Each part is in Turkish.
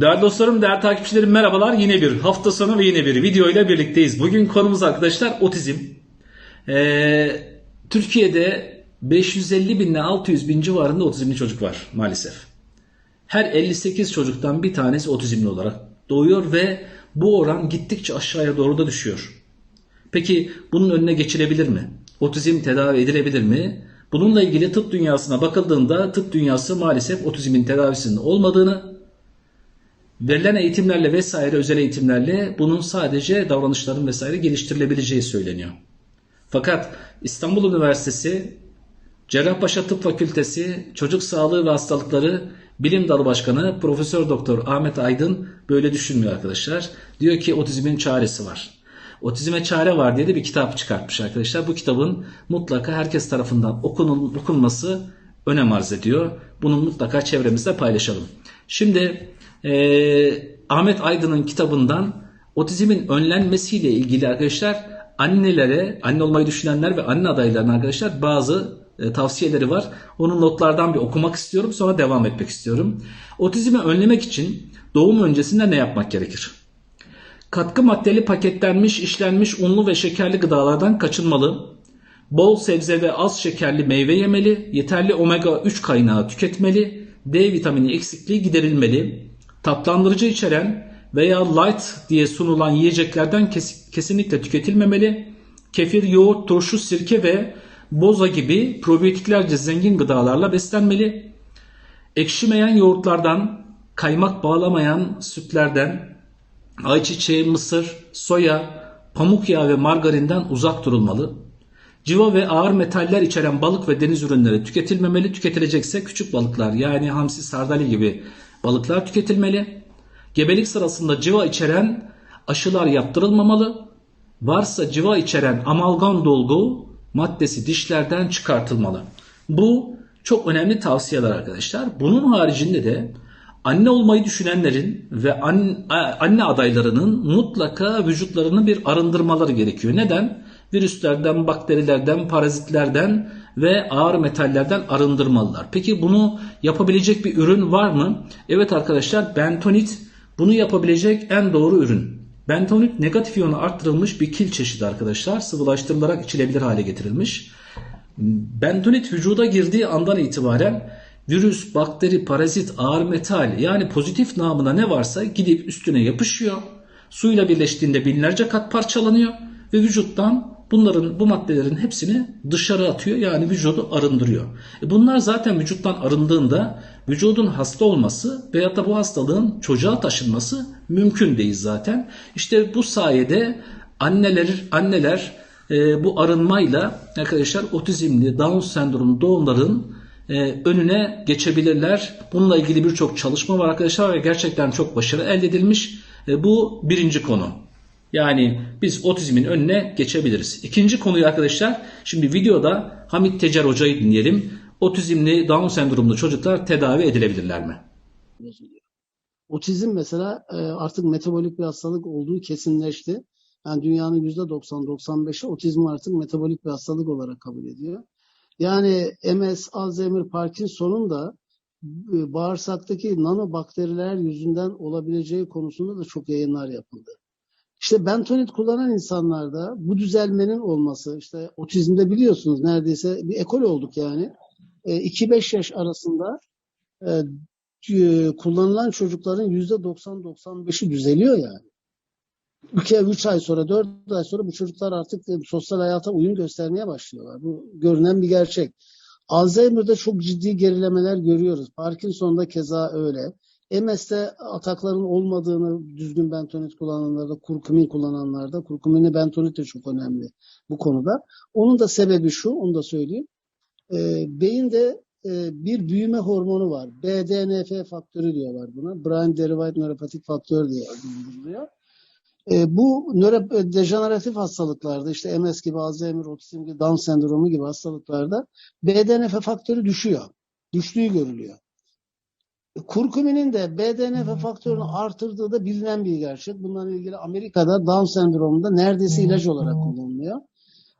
Değerli dostlarım, değerli takipçilerim merhabalar. Yine bir hafta sonu ve yine bir video ile birlikteyiz. Bugün konumuz arkadaşlar otizm. Ee, Türkiye'de 550 bin ile 600 bin civarında otizmli çocuk var maalesef. Her 58 çocuktan bir tanesi otizmli olarak doğuyor ve bu oran gittikçe aşağıya doğru da düşüyor. Peki bunun önüne geçilebilir mi? Otizm tedavi edilebilir mi? Bununla ilgili tıp dünyasına bakıldığında tıp dünyası maalesef otizmin tedavisinin olmadığını, verilen eğitimlerle vesaire özel eğitimlerle bunun sadece davranışların vesaire geliştirilebileceği söyleniyor. Fakat İstanbul Üniversitesi Cerrahpaşa Tıp Fakültesi Çocuk Sağlığı ve Hastalıkları Bilim Dalı Başkanı Profesör Doktor Ahmet Aydın böyle düşünmüyor arkadaşlar. Diyor ki otizmin çaresi var. Otizme çare var diye de bir kitap çıkartmış arkadaşlar. Bu kitabın mutlaka herkes tarafından okunun, okunması önem arz ediyor. Bunu mutlaka çevremizde paylaşalım. Şimdi eee, Ahmet Aydın'ın kitabından otizmin önlenmesiyle ilgili arkadaşlar annelere, anne olmayı düşünenler ve anne adaylarına arkadaşlar bazı e, tavsiyeleri var. Onun notlardan bir okumak istiyorum sonra devam etmek istiyorum. Otizmi önlemek için doğum öncesinde ne yapmak gerekir? Katkı maddeli paketlenmiş, işlenmiş unlu ve şekerli gıdalardan kaçınmalı. Bol sebze ve az şekerli meyve yemeli. Yeterli omega 3 kaynağı tüketmeli. D vitamini eksikliği giderilmeli. Tatlandırıcı içeren veya light diye sunulan yiyeceklerden kes- kesinlikle tüketilmemeli. Kefir, yoğurt, turşu, sirke ve boza gibi probiyotiklerce zengin gıdalarla beslenmeli. Ekşimeyen yoğurtlardan, kaymak bağlamayan sütlerden, ayçiçeği, mısır, soya, pamuk yağı ve margarinden uzak durulmalı. Civa ve ağır metaller içeren balık ve deniz ürünleri tüketilmemeli. Tüketilecekse küçük balıklar yani hamsi, sardalya gibi balıklar tüketilmeli. Gebelik sırasında civa içeren aşılar yaptırılmamalı. Varsa civa içeren amalgam dolgu maddesi dişlerden çıkartılmalı. Bu çok önemli tavsiyeler arkadaşlar. Bunun haricinde de anne olmayı düşünenlerin ve anne, adaylarının mutlaka vücutlarını bir arındırmaları gerekiyor. Neden? Virüslerden, bakterilerden, parazitlerden ve ağır metallerden arındırmalılar. Peki bunu yapabilecek bir ürün var mı? Evet arkadaşlar bentonit bunu yapabilecek en doğru ürün. Bentonit negatif iyonu arttırılmış bir kil çeşidi arkadaşlar. Sıvılaştırılarak içilebilir hale getirilmiş. Bentonit vücuda girdiği andan itibaren virüs, bakteri, parazit, ağır metal yani pozitif namına ne varsa gidip üstüne yapışıyor. Suyla birleştiğinde binlerce kat parçalanıyor ve vücuttan bunların bu maddelerin hepsini dışarı atıyor yani vücudu arındırıyor. E bunlar zaten vücuttan arındığında vücudun hasta olması veyahut da bu hastalığın çocuğa taşınması mümkün değil zaten. İşte bu sayede anneler anneler e, bu arınmayla arkadaşlar otizmli, Down sendromu doğumların e, önüne geçebilirler. Bununla ilgili birçok çalışma var arkadaşlar ve gerçekten çok başarı elde edilmiş. E, bu birinci konu. Yani biz otizmin önüne geçebiliriz. İkinci konuyu arkadaşlar şimdi videoda Hamit Tecer Hoca'yı dinleyelim. Otizmli Down sendromlu çocuklar tedavi edilebilirler mi? Otizm mesela e, artık metabolik bir hastalık olduğu kesinleşti. Yani dünyanın %90-95'i otizmi artık metabolik bir hastalık olarak kabul ediyor. Yani MS, Alzheimer, Parkinson'un da e, bağırsaktaki nanobakteriler yüzünden olabileceği konusunda da çok yayınlar yapıldı. İşte bentonit kullanan insanlarda bu düzelmenin olması, işte otizmde biliyorsunuz neredeyse bir ekol olduk yani. E, 2-5 yaş arasında e, e, kullanılan çocukların %90-95'i düzeliyor yani. 2 3 ay sonra 4 ay sonra bu çocuklar artık e, sosyal hayata uyum göstermeye başlıyorlar. Bu görünen bir gerçek. Alzheimer'da çok ciddi gerilemeler görüyoruz. Parkinson'da keza öyle. MS'de atakların olmadığını düzgün bentonit kullananlarda, kurkumin kullananlarda, kurkumini bentonit de çok önemli bu konuda. Onun da sebebi şu, onu da söyleyeyim. E, beyinde e, bir büyüme hormonu var. BDNF faktörü diyorlar buna. Brain Derived Neuropathic Faktör diye adlandırılıyor. E, bu nörodejeneratif hastalıklarda işte MS gibi, Alzheimer, otizm gibi, Down sendromu gibi hastalıklarda BDNF faktörü düşüyor. Düştüğü görülüyor. Kurkuminin de BDNF faktörünü artırdığı da bilinen bir gerçek. Bununla ilgili Amerika'da Down sendromunda neredeyse ilaç olarak kullanılıyor.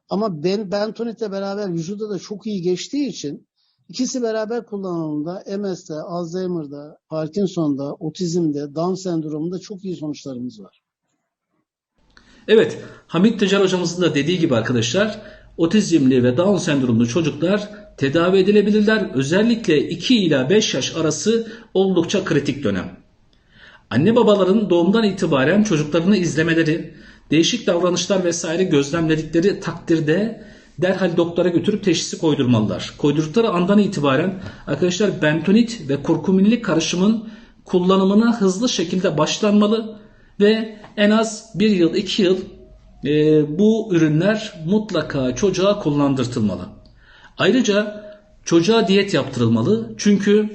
Ama ben, bentonitle beraber vücuda da çok iyi geçtiği için İkisi beraber kullanıldığında MS'de, Alzheimer'da, Parkinson'da, otizmde, Down sendromunda çok iyi sonuçlarımız var. Evet, Hamit Tecer hocamızın da dediği gibi arkadaşlar, otizmli ve Down sendromlu çocuklar tedavi edilebilirler. Özellikle 2 ila 5 yaş arası oldukça kritik dönem. Anne babaların doğumdan itibaren çocuklarını izlemeleri, değişik davranışlar vesaire gözlemledikleri takdirde derhal doktora götürüp teşhisi koydurmalılar. Koydurdukları andan itibaren arkadaşlar bentonit ve kurkuminlik karışımın kullanımına hızlı şekilde başlanmalı ve en az 1 yıl 2 yıl e, bu ürünler mutlaka çocuğa kullandırtılmalı. Ayrıca çocuğa diyet yaptırılmalı. Çünkü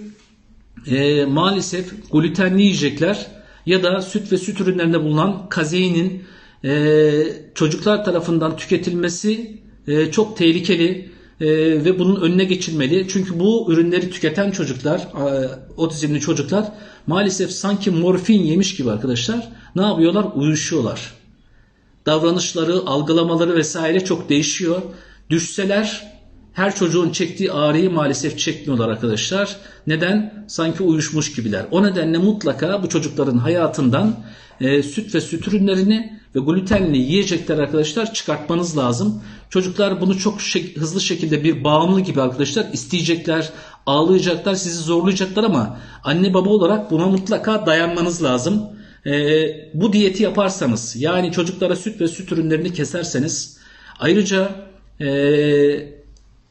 e, maalesef glutenli yiyecekler ya da süt ve süt ürünlerinde bulunan kazeinin e, çocuklar tarafından tüketilmesi e, çok tehlikeli e, ve bunun önüne geçilmeli. Çünkü bu ürünleri tüketen çocuklar, e, otizmli çocuklar maalesef sanki morfin yemiş gibi arkadaşlar ne yapıyorlar? Uyuşuyorlar davranışları, algılamaları vesaire çok değişiyor. Düşseler her çocuğun çektiği ağrıyı maalesef çekmiyorlar arkadaşlar. Neden? Sanki uyuşmuş gibiler. O nedenle mutlaka bu çocukların hayatından e, süt ve süt ürünlerini ve glutenli yiyecekler arkadaşlar çıkartmanız lazım. Çocuklar bunu çok şek- hızlı şekilde bir bağımlı gibi arkadaşlar isteyecekler, ağlayacaklar, sizi zorlayacaklar ama anne baba olarak buna mutlaka dayanmanız lazım. Ee, bu diyeti yaparsanız yani çocuklara süt ve süt ürünlerini keserseniz ayrıca e,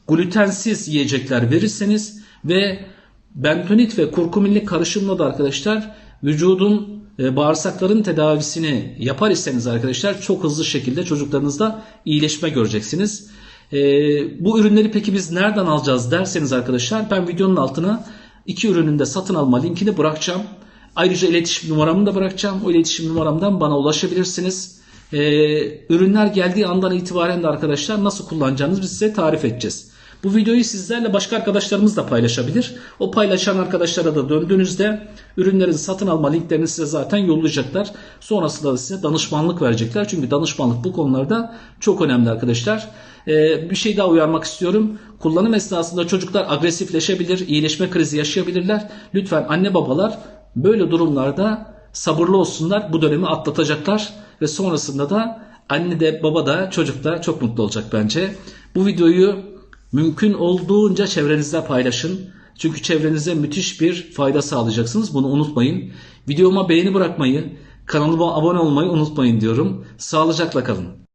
glutensiz yiyecekler verirseniz ve bentonit ve kurkuminli karışımla da arkadaşlar vücudun e, bağırsakların tedavisini yapar iseniz arkadaşlar çok hızlı şekilde çocuklarınızda iyileşme göreceksiniz. E, bu ürünleri peki biz nereden alacağız derseniz arkadaşlar ben videonun altına iki ürünün de satın alma linkini bırakacağım. Ayrıca iletişim numaramı da bırakacağım. O iletişim numaramdan bana ulaşabilirsiniz. Ee, ürünler geldiği andan itibaren de arkadaşlar nasıl kullanacağınızı biz size tarif edeceğiz. Bu videoyu sizlerle başka arkadaşlarımız da paylaşabilir. O paylaşan arkadaşlara da döndüğünüzde ürünlerin satın alma linklerini size zaten yollayacaklar. Sonrasında da size danışmanlık verecekler. Çünkü danışmanlık bu konularda çok önemli arkadaşlar. Ee, bir şey daha uyarmak istiyorum. Kullanım esnasında çocuklar agresifleşebilir, iyileşme krizi yaşayabilirler. Lütfen anne babalar böyle durumlarda sabırlı olsunlar. Bu dönemi atlatacaklar ve sonrasında da anne de baba da çocuk da çok mutlu olacak bence. Bu videoyu mümkün olduğunca çevrenizde paylaşın. Çünkü çevrenize müthiş bir fayda sağlayacaksınız. Bunu unutmayın. Videoma beğeni bırakmayı, kanalıma abone olmayı unutmayın diyorum. Sağlıcakla kalın.